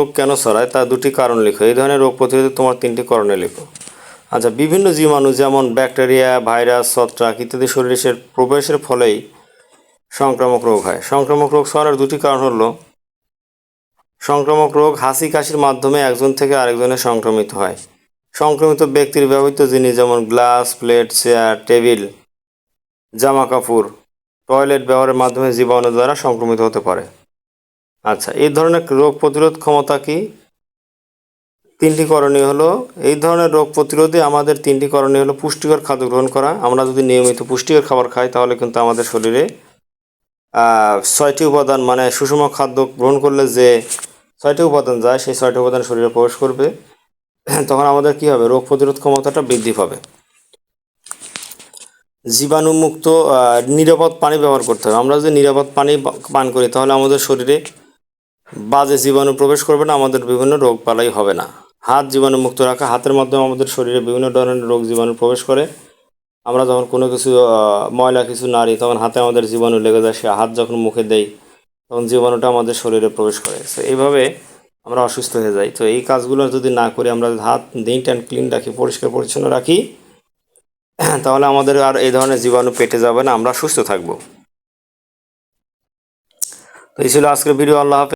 রোগ কেন ছড়ায়? তার দুটি কারণ লিখো। এই ধরনের রোগ প্রতিরোধে তোমার তিনটি কারণে লেখো। আচ্ছা বিভিন্ন জীবাণু যেমন ব্যাকটেরিয়া, ভাইরাস, ছত্রাক ইত্যাদি শরীরের প্রবেশের ফলেই সংক্রামক রোগ হয়। সংক্রামক রোগ ছড়ার দুটি কারণ হলো, সংক্রামক রোগ হাসি কাশির মাধ্যমে একজন থেকে আরেকজনে সংক্রমিত হয়। সংক্রমিত ব্যক্তির ব্যবহৃত জিনিস যেমন গ্লাস, প্লেট, চেয়ার, টেবিল জামা কাপড় টয়লেট ব্যবহারের মাধ্যমে জীবাণু দ্বারা সংক্রমিত হতে পারে। আচ্ছা এই ধরনের রোগ প্রতিরোধ ক্ষমতা কি? তিনটি করণীয় হলো, এই ধরনের রোগ প্রতিরোধে আমাদের তিনটি করণীয় হলো পুষ্টিকর খাদ্য গ্রহণ করা। আমরা যদি নিয়মিত পুষ্টিকর খাবার খাই, তাহলে কিন্তু আমাদের শরীরে ছয়টি উপাদান মানে সুষম খাদ্য গ্রহণ করলে যে ছয়টি উপাদান যায়, সেই ছয়টি উপাদান শরীরে প্রবেশ করবে। তখন আমাদের কি হবে? রোগ প্রতিরোধ ক্ষমতাটা বৃদ্ধি পাবে। জীবাণুমুক্ত নিরাপদ পানি ব্যবহার করতে হবে। আমরা যদি নিরাপদ পানি পান করি, তাহলে আমাদের শরীরে বাজে জীবাণু প্রবেশ করবে না, আমাদের বিভিন্ন রোগ বালাই হবে না। হাত জীবাণুমুক্ত রাখা, হাতের মাধ্যমে আমাদের শরীরে বিভিন্ন ধরনের রোগ জীবাণু প্রবেশ করে। আমরা যখন কোনো কিছু ময়লা, কিছু নাড়ি, তখন হাতে আমাদের জীবাণু লেগে যায়, সে হাত যখন মুখে দেই, তখন জীবাণুটা আমাদের শরীরে প্রবেশ করে। তো এইভাবে আমরা অসুস্থ হয়ে যাই। তো এই কাজগুলো যদি না করি, আমরা হাত নিট অ্যান্ড ক্লিন রাখি, পরিষ্কার পরিচ্ছন্ন রাখি, তাহলে আমাদের আর এই ধরনের জীবাণু পেটে যাবে না, আমরা সুস্থ থাকব। তো এই ছিল আজকের ভিডিও, আল্লাহ